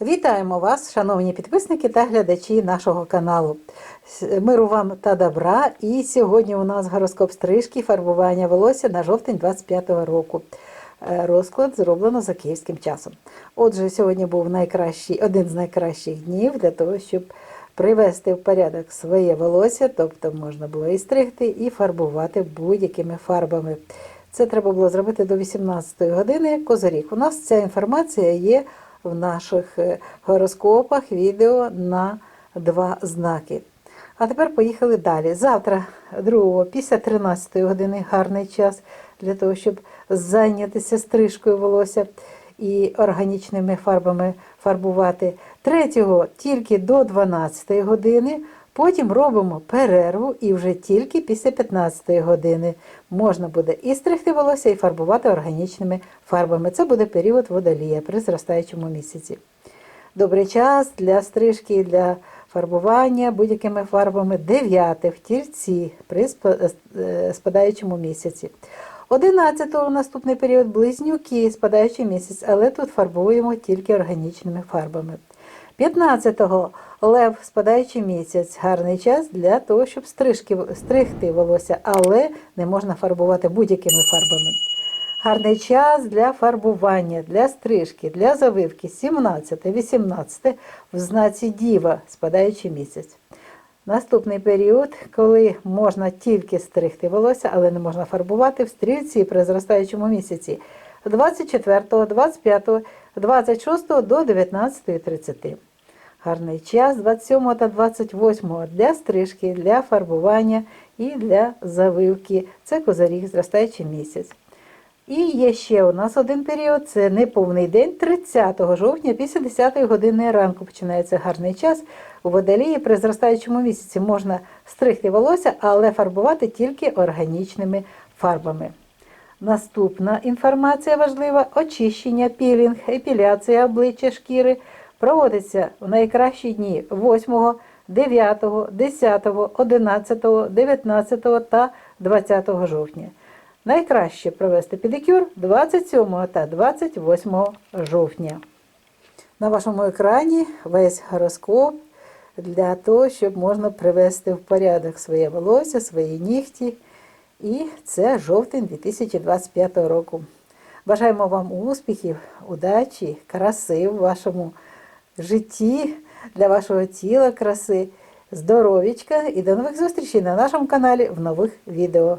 Вітаємо вас, шановні підписники та глядачі нашого каналу. Миру вам та добра. І сьогодні у нас гороскоп стрижки, фарбування волосся на жовтень 25-го року. Е, Розклад зроблено за київським часом. Отже, сьогодні був найкращий, один з найкращих днів для того, щоб привести в порядок своє волосся, тобто можна було і стригти, і фарбувати будь-якими фарбами. Це треба було зробити до 18-ї години козиріг. У нас ця інформація є в наших е, гороскопах, відео на два знаки. А тепер поїхали далі. Завтра, 2 після 13 години, гарний час для того, щоб зайнятися стрижкою волосся і органічними фарбами фарбувати. 3 тільки до 12 години. Потім робимо перерву і вже тільки після 15 години можна буде і стригти волосся, і фарбувати органічними фарбами. Це буде період водолія при зростаючому місяці. Добрий час для стрижки, і для фарбування будь-якими фарбами 9 в тільці при е, спадаючому місяці. 11-го наступний період близнюки, спадаючий місяць, але тут фарбуємо тільки органічними фарбами. 15-го лев, спадаючий місяць, гарний час для того, щоб стрижки, стригти волосся, але не можна фарбувати будь-якими фарбами. Гарний час для фарбування, для стрижки, для завивки 17-18 в знаці Діва, спадаючий місяць. Наступний період, коли можна тільки стригти волосся, але не можна фарбувати в стрільці при зростаючому місяці 24, 25, 26 до 19.30. Гарний час 27 та 28 для стрижки, для фарбування і для завивки. Це козаріг, зростаючий місяць. І є ще у нас один період, це неповний день, 30 жовтня, після 10 години ранку починається гарний час. У водолії при зростаючому місяці можна стригти волосся, але фарбувати тільки органічними фарбами. Наступна інформація важлива: очищення, пілінг, епіляція обличчя шкіри проводиться в найкращі дні 8, 9, 10, 11, 19 та 20 жовтня. Найкраще провести педикюр 27 та 28 жовтня. На вашому екрані весь гороскоп для того, щоб можна привести в порядок своє волосся, свої нігті. І це жовтень 2025 року. Бажаємо вам успіхів, удачі, краси в вашому житті, для вашого тіла краси, здоров'ячка і до нових зустрічей на нашому каналі в нових відео.